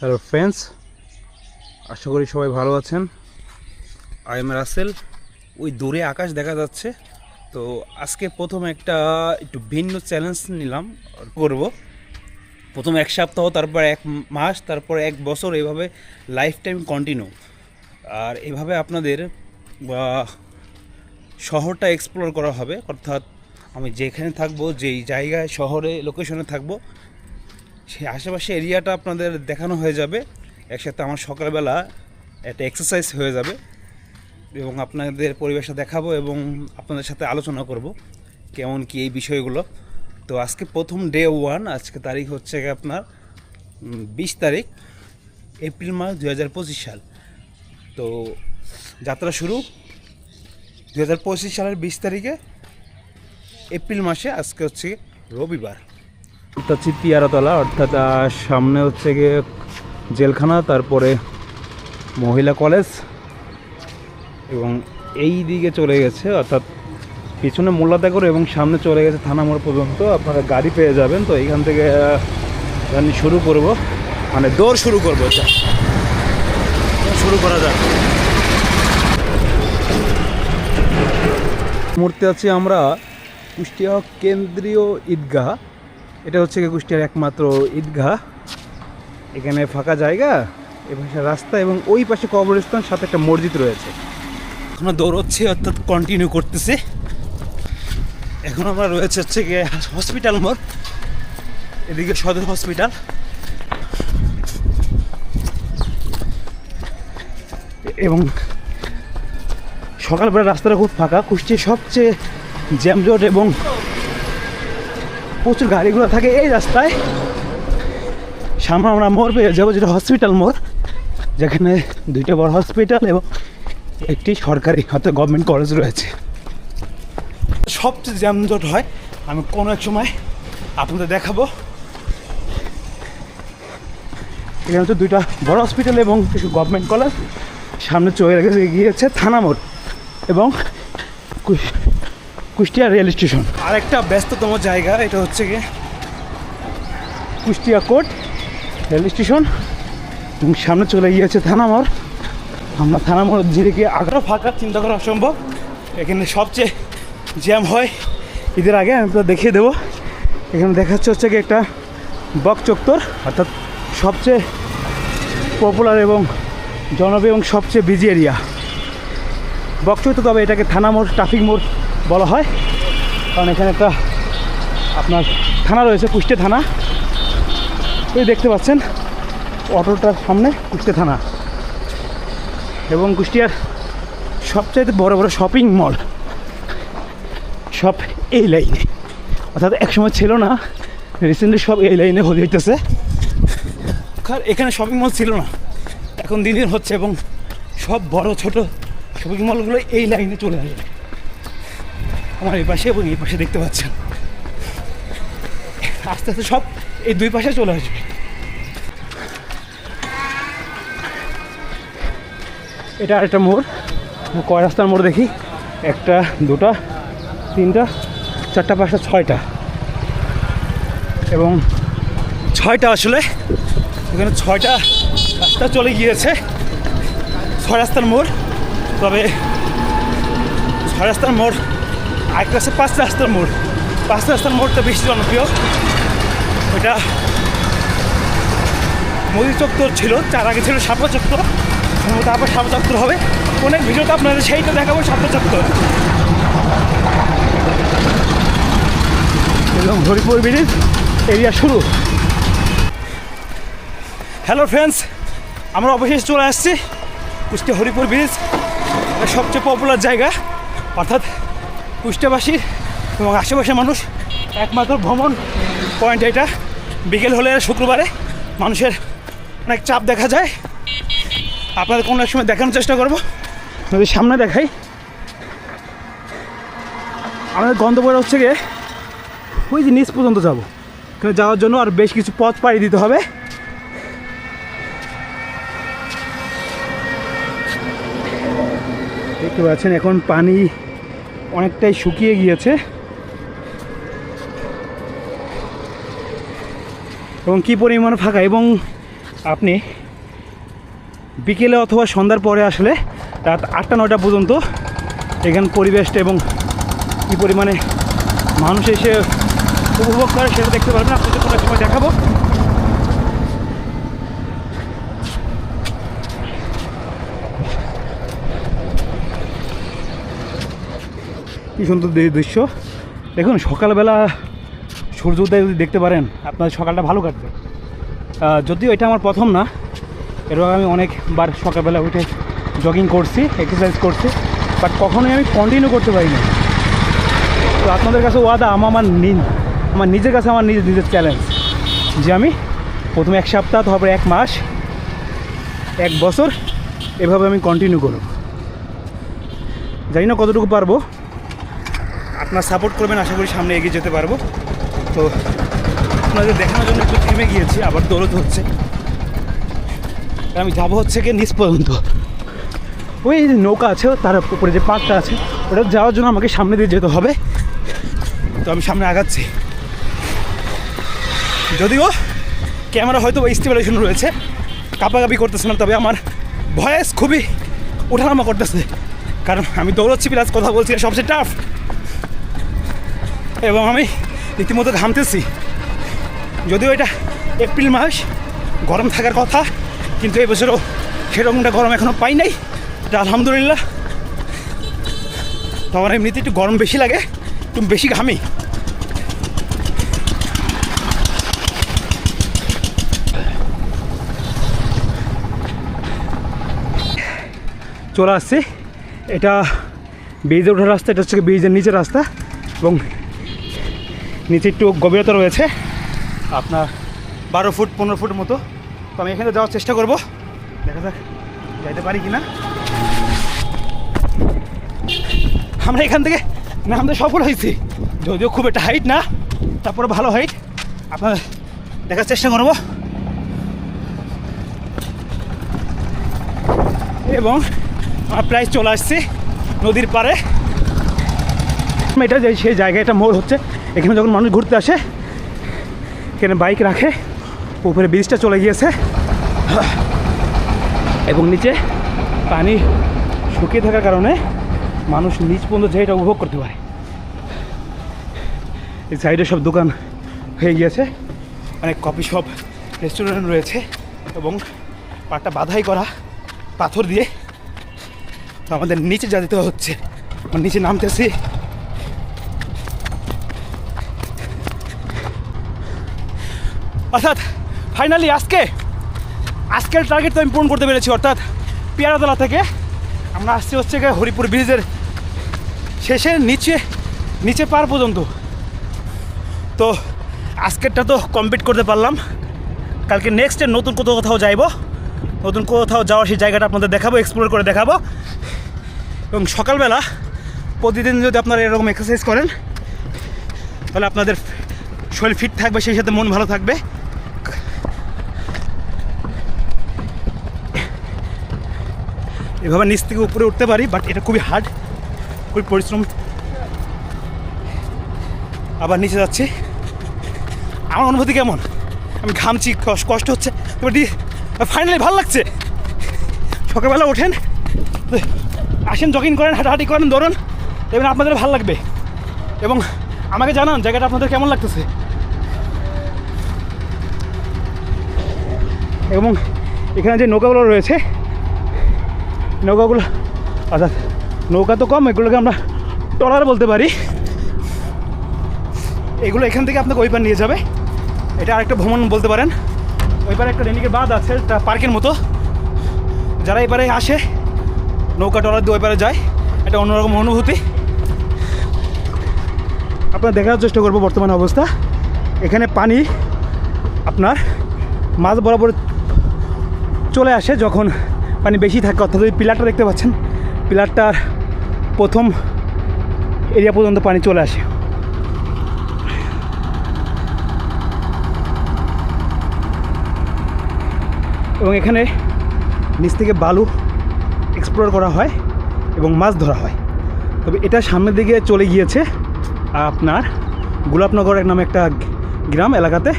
Hello friends আশা করি সবাই ভালো আছেন। আই এম রাসেল ওই দূরে আকাশ দেখা যাচ্ছে। তো আজকে প্রথম একটা একটু ভিন্ন চ্যালেঞ্জ নিলাম, করব। প্রথম এক সপ্তাহ, তারপর এক মাস, তারপর এক বছর, এভাবে লাইফ টাইম কন্টিনিউ আর এভাবে আপনাদের শহরটা এক্সপ্লোর করা হবে। অর্থাৎ আমি যেখানে থাকব, যেই জায়গায়, শহরে লোকেশনে থাকব সেই আশেপাশে এরিয়াটা আপনাদের দেখানো হয়ে যাবে। একসাথে আমার সকালবেলা একটা এক্সারসাইজ হয়ে যাবে এবং আপনাদের পরিবেশটা দেখাবো এবং আপনাদের সাথে আলোচনা করব কেমন কি এই বিষয়গুলো। তো আজকে প্রথম ডে ওয়ান আজকে তারিখ হচ্ছে আপনার বিশ তারিখ, এপ্রিল মাস দু হাজার পঁচিশ সাল। তো যাত্রা শুরু দু হাজার পঁচিশ সালের বিশ তারিখে, এপ্রিল মাসে আজকে হচ্ছে রবিবার। এটা হচ্ছে পিয়ারাতলা অর্থাৎ সামনে হচ্ছে গিয়ে জেলখানা, তারপরে মহিলা কলেজ এবং এই দিকে চলে গেছে, অর্থাৎ পিছনে মোল্লাদাগর এবং সামনে চলে গেছে থানা মোড় পর্যন্ত। আপনারা গাড়ি পেয়ে যাবেন, তো এইখান থেকে জার্নি শুরু করব। মানে দৌড় শুরু করব, এটা। শুরু করা যাক। মুহূর্তে আছি আমরা কুষ্টিয়া কেন্দ্রীয় ঈদগাহ। এটা হচ্ছে কুষ্টিয়ার একমাত্র ঈদগাহ। এখানে ফাঁকা জায়গা এপাশে রাস্তা এবং ওই পাশে কবরস্থান সাথে একটা মসজিদ রয়েছে। এখনও দৌড়চ্ছে অর্থাৎ কন্টিনিউ করতেছে। এখন আমরা রয়েছে হচ্ছে গিয়ে হসপিটাল মোড়। এদিকে সদর হসপিটাল এবং সকালবেলা রাস্তাটা খুব ফাঁকা। কুষ্টির সবচেয়ে জ্যামজট এবং প্রচুর গাড়িগুলো থাকে এই রাস্তায়। সামনে আমরা মোড় পেয়ে যাব, যেটা হসপিটাল মোড়, যেখানে দুইটা বড় হসপিটাল এবং একটি সরকারি হয়তো গভর্নমেন্ট কলেজ রয়েছে। সবচেয়ে জ্যামজট হয়, আমি কোনো এক সময় আপনাদের দেখাবো। এখানে হচ্ছে দুইটা বড় হসপিটাল এবং কিছু গভর্নমেন্ট কলেজ সামনে চলে গিয়েছে থানা মোড় এবং কুষ্টিয়া রেল স্টেশন। আরেকটা ব্যস্ততম জায়গা এটা হচ্ছে গিয়ে কুষ্টিয়া কোর্ট রেল স্টেশন। এবং সামনে চলে গিয়েছে থানা মোড়। আমরা থানা মোড় ধীরে গিয়ে আগ্রহ ফাঁকা চিন্তা করা অসম্ভব। এখানে সবচেয়ে জ্যাম হয়। ঈদের আগে আমি তো দেখিয়ে দেবো। এখানে দেখাচ্ছে হচ্ছে কি একটা বক চত্বর অর্থাৎ সবচেয়ে পপুলার এবং জনপ্রিয় এবং সবচেয়ে বিজি এরিয়া বকচত্বর তবে এটাকে থানা মোড় ট্রাফিক মোড় বলা হয়। কারণ এখানে একটা আপনার থানা রয়েছে, কুষ্টে থানা। এই দেখতে পাচ্ছেন, অটোটার সামনে কুষ্টে থানা। এবং কুষ্টিয়ার সবচাইতে বড় বড় শপিং মল। সব এই লাইনে। অর্থাৎ একসময় ছিল না, রিসেন্টলি সব এই লাইনে হয়ে হইতেছে। এখানে শপিং মল ছিল না, এখন দিন দিন হচ্ছে এবং সব বড় ছোট শপিং মলগুলো এই লাইনে চলে আসবে। আমার এই পাশে এবং এই পাশে দেখতে পাচ্ছেন। আস্তে আস্তে সব এই দুই পাশে চলে আসবে। এটা একটা মোড়। কয় রাস্তার মোড় দেখি? একটা, দুটা, তিনটা, চারটা পাঁচটা ছয়টা। এবং ছয়টা আসলে। এখানে ছয়টা রাস্তা চলে গিয়েছে। ছয় রাস্তার মোড়। তবে ছয় রাস্তার মোড় আরেকটা আছে পাঁচ রাস্তার মোড়। পাঁচ রাস্তার মোড়টা বেশি জনপ্রিয়। ওটা মোদি চত্বর ছিল, তার আগে ছিল সাপা চত্বর। তারপর সাপা চত্বর হবে। অনেক ভিডিওতে আপনাদের সেইটা দেখাবো সাপা চত্বর। এবং হরিপুর ব্রিজ এরিয়া শুরু। হ্যালো ফ্রেন্ডস আমরা অবশেষে চলে আসছি। কুষ্টিয়া হরিপুর ব্রিজ সবচেয়ে পপুলার জায়গা। অর্থাৎ কুষ্টিয়াবাসীর এবং আশেপাশের মানুষ একমাত্র ভ্রমণ পয়েন্ট এটা। বিকেল হলে শুক্রবারে মানুষের অনেক চাপ দেখা যায়। আপনাদের কোনো এক সময় দেখানোর চেষ্টা করব। যদি সামনে দেখাই। আমাদের গন্তব্য হচ্ছে গিয়ে ওই যে নিচ পর্যন্ত যাব। এখানে যাওয়ার জন্য আর বেশ কিছু পথ পাড়ি দিতে হবে। দেখতে পাচ্ছেন এখন পানি অনেকটাই শুকিয়ে গিয়েছে। এবং কি পরিমাণ ফাঁকা, এবং আপনি বিকেলে অথবা সন্ধ্যার পরে আসলে রাত আটটা, নয়টা পর্যন্ত এখান পরিবেশটা এবং কী পরিমাণে মানুষ এসে উপভোগ করে সেটা দেখতে পারবেন। আপনাদের কোনো সময় দেখাবো। কি সুন্দর দৃশ্য। দেখুন, সকালবেলা সূর্যোদয় যদি দেখতে পারেন আপনার সকালটা ভালো কাটবে। যদিও এটা আমার প্রথম না এর আগে আমি অনেকবার সকালবেলা উঠে জগিং করছি এক্সারসাইজ করছি বাট কখনোই আমি কন্টিনিউ করতে পারিনি। তো আপনাদের কাছে ওয়াদা, আমার আমার আমার নিজের কাছে আমার নিজের নিজের চ্যালেঞ্জ যে আমি প্রথমে এক সপ্তাহ, তারপরে এক মাস, এক বছর এভাবে আমি কন্টিনিউ করব। জানি না কতটুকু পারব। আপনার সাপোর্ট করবেন, আশা করি সামনে এগিয়ে যেতে পারব। তো আপনাদের দেখানোর জন্য একটু থেমে গিয়েছি, আবার দৌড়তে হচ্ছে আমি যাব হচ্ছে কি নিচ পর্যন্ত। ওই যে নৌকা আছে, তার উপরে যে পার্কটা আছে, ওটা যাওয়ার জন্য আমাকে সামনে দিয়ে যেতে হবে। তো আমি সামনে আগাচ্ছি। যদিও ক্যামেরা হয়তো স্টেবিলাইজেশন রয়েছে, কাপাকাপি করতেছে না, তবে আমার ভয়েস খুবই ওঠানামা করতেছে। কারণ আমি দৌড়চ্ছি, প্লাস কথা বলছি, সবচেয়ে টাফ এবং আমি রীতিমতো ঘামতেছি। যদিও এটা এপ্রিল মাস, গরম থাকার কথা, কিন্তু এবছরও সেরকমটা গরম এখনও পাই নাই। এটা আলহামদুলিল্লাহ। আমার এমনিতে একটু গরম বেশি লাগে, একটু বেশি ঘামি। চলে আসছি। এটা ব্রিজে ওঠার রাস্তা, এটা হচ্ছে ব্রিজের নিচের রাস্তা এবং নিচে একটু গভীরতা রয়েছে। আপনার বারো ফুট, পনেরো ফুট মতো। তো আমি এখানে যাওয়ার চেষ্টা করব। দেখা যাক যাইতে পারি কি না আমরা এখান থেকে নামতে সফল হয়েছি। যদিও খুব একটা হাইট না তারপরে ভালো হাইট আপনার দেখার চেষ্টা করব। এবং আমরা প্রায় চলে আসছি নদীর পাড়ে। এটা যে সেই জায়গায় একটা মোড় হচ্ছে। এখানে যখন মানুষ ঘুরতে আসে, এখানে বাইক রাখে, উপরে ব্রিজটা চলে গিয়েছে। এবং নিচে পানি শুকিয়ে থাকার কারণে মানুষ নিচ পর্যন্ত যেটা উপভোগ করতে পারে। এই সাইডে সব দোকান হয়ে গিয়েছে, অনেক কফি শপ রেস্টুরেন্ট রয়েছে এবং পাটা বাধাই করা পাথর দিয়ে তো আমাদের নিচে যা যেতে হচ্ছে। নিচে নামতেছি। অর্থাৎ ফাইনালি আজকে, আজকের টার্গেট তো আমি পূরণ করতে পেরেছি, অর্থাৎ পেয়ারাতলা থেকে আমরা আসছি হচ্ছে গিয়ে হরিপুর ব্রিজের শেষে নিচে নিচে পার পর্যন্ত। তো আজকেরটা তো কমপ্লিট করতে পারলাম। কালকে নেক্সটে নতুন কোথাও কোথাও যাইবো। নতুন কোথাও যাওয়ার সেই জায়গাটা আপনাদের দেখাবো এক্সপ্লোর করে দেখাবো। এবং সকালবেলা প্রতিদিন যদি আপনারা এরকম এক্সারসাইজ করেন, তাহলে আপনাদের শরীর ফিট থাকবে, সেই সাথে মন ভালো থাকবে। এভাবে নিচ থেকে উপরে উঠতে পারি বাট এটা খুবই হার্ড খুবই পরিশ্রম। আবার নিচে যাচ্ছি। আমার অনুভূতি কেমন? আমি ঘামছি, কষ- কষ্ট হচ্ছে। ফাইনালি ভালো লাগছে। সকালবেলা ওঠেন, আসেন জগিং করেন, হাঁটাহাঁটি করেন, দৌড়ন এবার আপনাদের ভালো লাগবে। এবং আমাকে জানান, জায়গাটা আপনাদের কেমন লাগতেছে। এবং এখানে যে নৌকাগুলো রয়েছে নৌকাগুলো অর্থাৎ নৌকা তো কম, এগুলোকে আমরা ট্রলার বলতে পারি। এগুলো এখান থেকে আপনাকে ওই পার নিয়ে যাবে। এটা আরেকটা ভ্রমণ বলতে পারেন। ওই পারে একটা রেনিকের বাঁধ আছে পার্কের মতো। যারা এবারে আসে, নৌকা টলার দিয়ে ওই পারে যায়। একটা অন্যরকম অনুভূতি। আপনার দেখার চেষ্টা করব বর্তমান অবস্থা। এখানে পানি আপনার মাছ বরাবর চলে আসে যখন পানি বেশি থাকে, অর্থাৎ ওই পিলারটা দেখতে পাচ্ছেন, পিলারটার প্রথম এরিয়া পর্যন্ত পানি চলে আসে। এবং এখানে নিচ থেকে বালু এক্সপ্লোর করা হয় এবং মাছ ধরা হয়। তবে এটা সামনের দিকে চলে গিয়েছে আপনার গোলাপনগর এক নামে একটা গ্রাম এলাকাতে।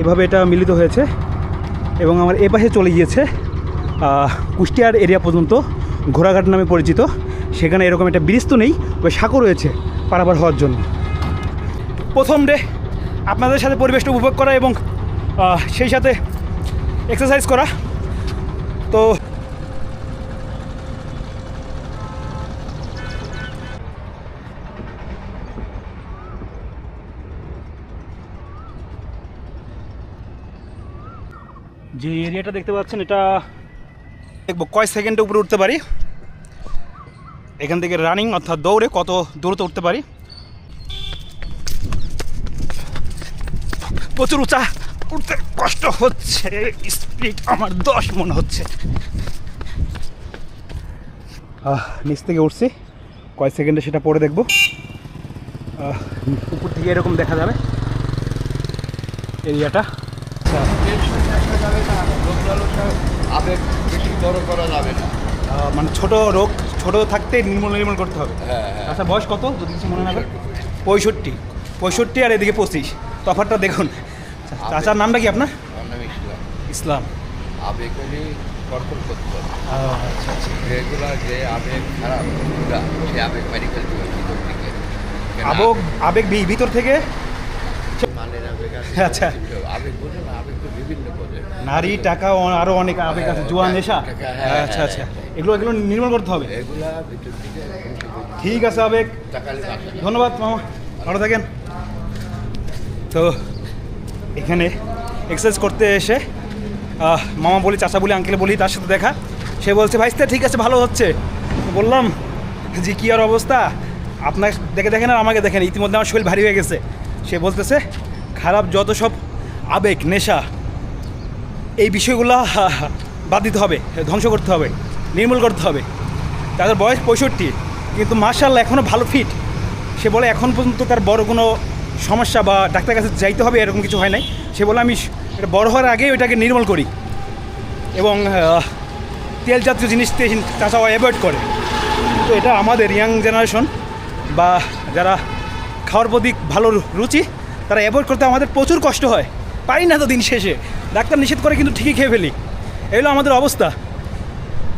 এভাবে এটা মিলিত হয়েছে। এবং আমার এ পাশে চলে গিয়েছে কুষ্টিয়ার এরিয়া পর্যন্ত, ঘোড়াঘাট নামে পরিচিত। সেখানে এরকম একটা ব্রিজ তো নেই ওই সাঁকো রয়েছে পারাপার হওয়ার জন্য। প্রথম ডে, আপনাদের সাথে পরিবেশটা উপভোগ করা এবং সেই সাথে এক্সারসাইজ করা। তো যে এরিয়াটা দেখতে পাচ্ছেন, এটা দেখব কয় সেকেন্ডে উপরে উঠতে পারি? এখান থেকে রানিং অর্থাৎ দৌড়ে কত দূরত্ব উঠতে পারি? প্রচুর উঁচা। উঠতে কষ্ট হচ্ছে। স্পিড আমার দশ মনে হচ্ছে। নিচ থেকে উঠছি। কয় সেকেন্ডে সেটা পরে দেখব। উপর থেকে এরকম দেখা যাবে। এরিয়াটা। আবেগ বেশি বড় করা যাবে না। মানে ছোট রোগ ছোট থাকতে নির্মূল নির্মূল করতে হবে। হ্যাঁ হ্যাঁ। আচ্ছা বয়স কত? যদি কিছু মনে না করে। পঁয়ষট্টি। পঁয়ষট্টি আর এদিকে পঁচিশ। তফাতটা দেখুন। চাচার নামটা কি আপনার? ইসলাম। ইসলাম। আবেগ হলে কন্ট্রোল করতে হবে। আচ্ছা আচ্ছা। রেগুলার যে আবেগ খারাপ আবেগ মেডিকেল আবেগ আবেগ ভিতর থেকে আচ্ছা। আবেগ বোঝে না আবেগ তো বিভিন্ন বোঝে নারী টাকা আরও অনেক আবেগ আছে। জুয়া নেশা? হ্যাঁ, আচ্ছা আচ্ছা হ্যাঁ। এগুলো এগুলো নির্মূল করতে হবে। ঠিক আছে আবেগ। ধন্যবাদ মামা। ভালো থাকেন। তো এখানে এক্সারসাইজ করতে এসে মামা বলি চাচা বলি আঙ্কেল বলি তার সাথে দেখা। সে বলছে ভাইস্তা ঠিক আছে ভালো হচ্ছে। বললাম জি কী আর অবস্থা? আপনার দেখে দেখেন আর আমাকে দেখেন। ইতিমধ্যে আমার শরীর ভারী হয়ে গেছে। সে বলতেছে খারাপ যত সব আবেগ, নেশা, এই বিষয়গুলো বাদ দিতে হবে, ধ্বংস করতে হবে, নির্মূল করতে হবে। তাদের বয়স পঁয়ষট্টি, কিন্তু মার্শাল্লাহ এখনও ভালো ফিট সে বলে, এখন পর্যন্ত তার বড় কোনো সমস্যা বা ডাক্তার কাছে যাইতে হবে, এরকম কিছু হয় নাই। সে বলে, আমি এটা বড় হওয়ার আগেই ওইটাকে নির্মূল করি। এবং তেল জাতীয় জিনিস চাষা অ্যাভয়েড করে। তো এটা আমাদের ইয়াং জেনারেশন বা যারা খাওয়ার প্রতি ভালো রুচি তারা অ্যাভয়েড করতে আমাদের প্রচুর কষ্ট হয়। পারি না তো দিন শেষে। ডাক্তার নিষেধ করে কিন্তু ঠিকই খেয়ে ফেলি। এগুলো আমাদের অবস্থা।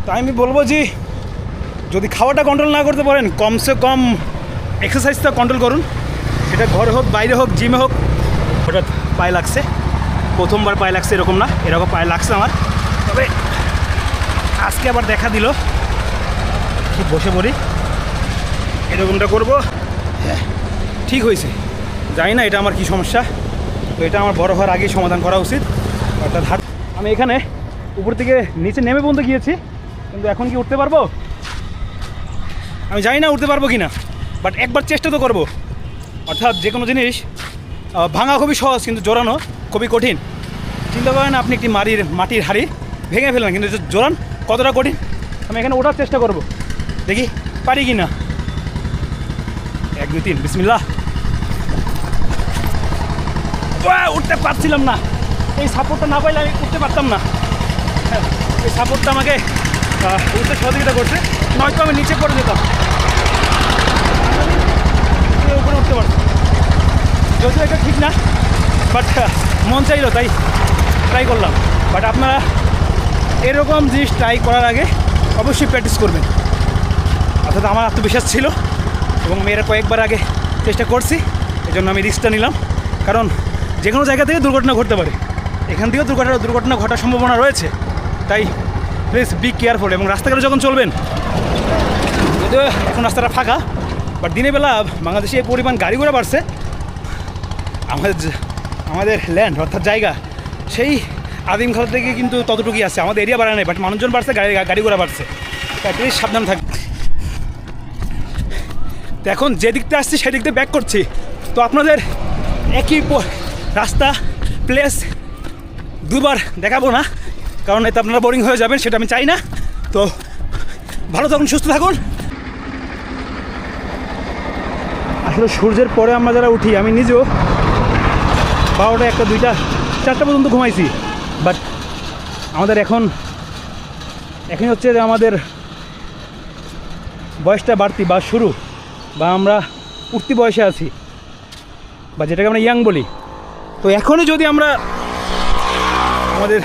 তাই আমি বলব যে যদি খাওয়াটা কন্ট্রোল না করতে পারেন কমসে কম এক্সারসাইজটা কন্ট্রোল করুন। সেটা ঘরে হোক বাইরে হোক জিমে হোক হঠাৎ পায়ে লাগছে। প্রথমবার পায়ে লাগছে এরকম না এরকম পায়ে লাগছে আমার। তবে আজকে আবার দেখা দিল। ঠিক বসে পড়ি। এরকমটা করব। হ্যাঁ, ঠিক হয়েছে। জানি না এটা আমার কি সমস্যা তো এটা আমার বড় হওয়ার আগেই সমাধান করা উচিত। অর্থাৎ হাত আমি এখানে উপর থেকে নিচে নেমে পর্যন্ত গিয়েছি কিন্তু এখন কি উঠতে পারব? আমি জানি না উঠতে পারব কি না বাট একবার চেষ্টা তো করব। অর্থাৎ যে কোনো জিনিস ভাঙা খুবই সহজ কিন্তু জোরানো খুবই কঠিন। চিন্তা করেন আপনি একটি মাটির মাটির হাড়ি ভেঙে ফেললেন কিন্তু জোরান কতটা কঠিন? আমি এখানে ওঠার চেষ্টা করব। দেখি পারি কি না এক দুই তিন বিসমিল্লাহ। ওয়া, উঠতে পারছিলাম না। এই সাপোর্টটা না পাইলে আমি উঠতে পারতাম না। হ্যাঁ, এই সাপোর্টটা আমাকে উঠতে সহযোগিতা করছে। নয়তো আমি নিচে পড়ে যেতাম। উপরে উঠতে পারতাম। যদিও এটা ঠিক না বাট মন চাইলো তাই ট্রাই করলাম। বাট আপনারা এরকম জিনিস ট্রাই করার আগে অবশ্যই প্র্যাকটিস করবেন। অর্থাৎ আমার আত্মবিশ্বাস ছিল এবং মেয়েরা কয়েকবার আগে চেষ্টা করছি এই জন্য আমি রিস্কটা নিলাম। কারণ যে কোনো জায়গা থেকে দুর্ঘটনা ঘটতে পারে। এখান থেকেও দুর্ঘটনা দুর্ঘটনা ঘটার সম্ভাবনা রয়েছে। তাই প্লিজ বি কেয়ারফুল এবং রাস্তাঘাটে যখন চলবেন, যদিও এখন রাস্তাটা ফাঁকা বাট দিনের বেলা বাংলাদেশে এই পরিমাণ গাড়ি ঘোড়া বাড়ছে, আমাদের আমাদের ল্যান্ড অর্থাৎ জায়গা, সেই আদিম কাল থেকে কিন্তু ততটুকুই আছে। আমাদের এরিয়া বাড়া নেই বাট মানুষজন বাড়ছে, গাড়ি গাড়ি ঘোড়া বাড়ছে। তাই প্লিজ সাবধান থাক। তো এখন যে দিকতে আসছি, সেদিক দিয়ে ব্যাক করছি। তো আপনাদের একই রাস্তা প্লেস দুবার দেখাবো না, কারণ এতে আপনারা বোরিং হয়ে যাবেন, সেটা আমি চাই না। তো ভালো থাকুন, সুস্থ থাকুন। আসলে সূর্যের পরে আমরা যারা উঠি, আমি নিজেও বারোটা একটা, দুইটা, চারটা পর্যন্ত ঘুমাইছি। বাট আমাদের এখন এখন হচ্ছে যে আমাদের বয়সটা বাড়তি বা শুরু, বা আমরা উঠতি বয়সে আছি, বা যেটাকে আমরা ইয়াং বলি। তো এখনই যদি আমরা আমাদের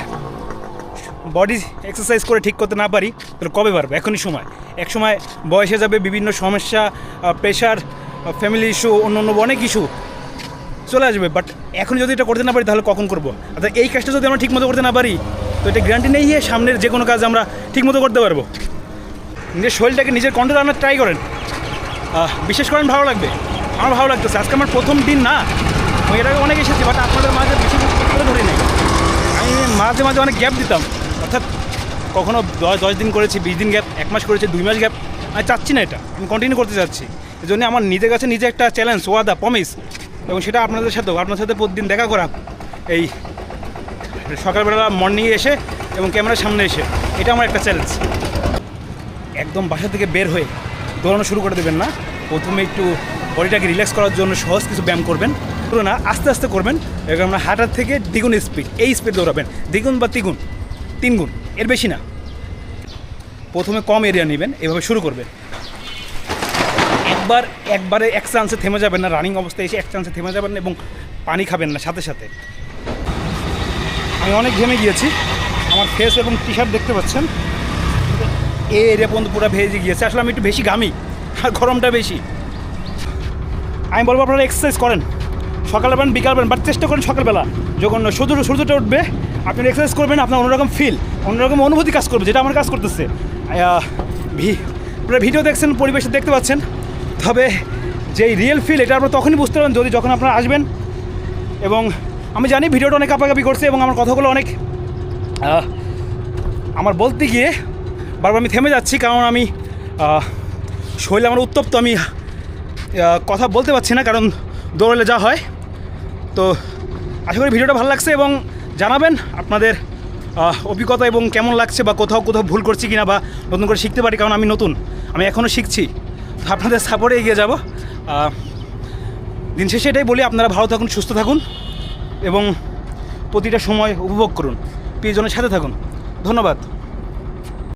বডি এক্সারসাইজ করে ঠিক করতে না পারি, তাহলে কবে পারব এখনই সময়। এক সময় বয়সে যাবে বিভিন্ন সমস্যা প্রেশার ফ্যামিলি ইস্যু অন্য অন্য অনেক ইস্যু চলে আসবে। বাট এখন যদি এটা করতে না পারি, তাহলে কখন করব? অর্থাৎ এই কাজটা যদি আমরা ঠিকমতো করতে না পারি, তো এটা গ্যারান্টি নেই সামনের যে কোনো কাজ আমরা ঠিকমতো করতে পারব। নিজের শরীরটাকে নিজের কন্ট্রোল আনার ট্রাই করেন। বিশেষ করেন, ভালো লাগবে। আমার ভালো লাগতেছে। আজকে আমার প্রথম দিন না। এর আগে অনেক এসেছি বাট আপনাদের মাঝে বেশি করে ধরি নাই। আমি মাঝে মাঝে অনেক গ্যাপ দিতাম। অর্থাৎ কখনো দশ দশ দিন করেছি, বিশ দিন গ্যাপ এক মাস করেছি, দুই মাস গ্যাপ আমি চাচ্ছি না এটা, আমি কন্টিনিউ করতে চাচ্ছি। এই জন্য আমার নিজের কাছে নিজে একটা চ্যালেঞ্জ ওয়াদা প্রমিস এবং সেটা আপনাদের সাথেও আপনার সাথে প্রতিদিন দেখা করা। এই সকালবেলা মর্নিংয়ে এসে এবং ক্যামেরার সামনে এসে, এটা আমার একটা চ্যালেঞ্জ একদম বাসা থেকে বের হয়ে দৌড়ানো শুরু করে দেবেন না। প্রথমে একটু বডিটাকে রিল্যাক্স করার জন্য সহজ কিছু ব্যায়াম করবেন। না আস্তে আস্তে করবেন। এবং আমরা হাঁটার থেকে দ্বিগুণ স্পিড এই স্পিড দৌড়াবেন। দ্বিগুণ বা তিগুণ, তিনগুণ, এর বেশি না। প্রথমে কম এরিয়া নেবেন, এভাবে শুরু করবেন। একবার, একবারে এক চান্সে থেমে যাবেন না রানিং অবস্থায় এসে এক চান্সে থেমে যাবেন না এবং পানি খাবেন না, সাথে সাথে। আমি অনেক ঘেমে গিয়েছি, আমার ফেস এবং টি শার্ট দেখতে পাচ্ছেন। এই এরিয়া পর্যন্ত পুরো ভেজে গিয়েছে, আসলে আমি একটু বেশি ঘামি, আর গরমটা বেশি। আমি বলব আপনারা এক্সারসাইজ করেন। সকালে বেন বিকাল বেন বাট চেষ্টা করেন সকালবেলা, যখন সূর্য সূর্যটা উঠবে, আপনি এক্সারসাইজ করবেন, আপনার অন্যরকম ফিল অন্যরকম অনুভূতি কাজ করবে, যেটা আমার কাজ করতেছে। ভিডিও দেখছেন পরিবেশে দেখতে পাচ্ছেন। তবে যেই রিয়েল ফিল এটা আপনারা তখনই বুঝতে পারবেন যদি যখন আপনারা আসবেন। এবং আমি জানি ভিডিওটা অনেক কাপাকাপি করছে এবং আমার কথাগুলো অনেক আমার বলতে গিয়ে বারবার আমি থেমে যাচ্ছি, কারণ আমি শরীরে আমার উত্তপ্ত, আমি কথা বলতে পারছি না, কারণ দৌড়ালে যা হয় তো আশা করি ভিডিওটা ভালো লাগছে এবং জানাবেন আপনাদের অভিজ্ঞতা এবং কেমন লাগছে বা কোথাও কোথাও ভুল করছি কিনা বা নতুন করে শিখতে পারি, কারণ আমি নতুন, আমি এখনও শিখছি। তো আপনাদের সাপোর্টে এগিয়ে যাব। দিন শেষে এটাই বলি, আপনারা ভালো থাকুন, সুস্থ থাকুন এবং প্রতিটা সময় উপভোগ করুন। প্রিয়জনের সাথে থাকুন। ধন্যবাদ।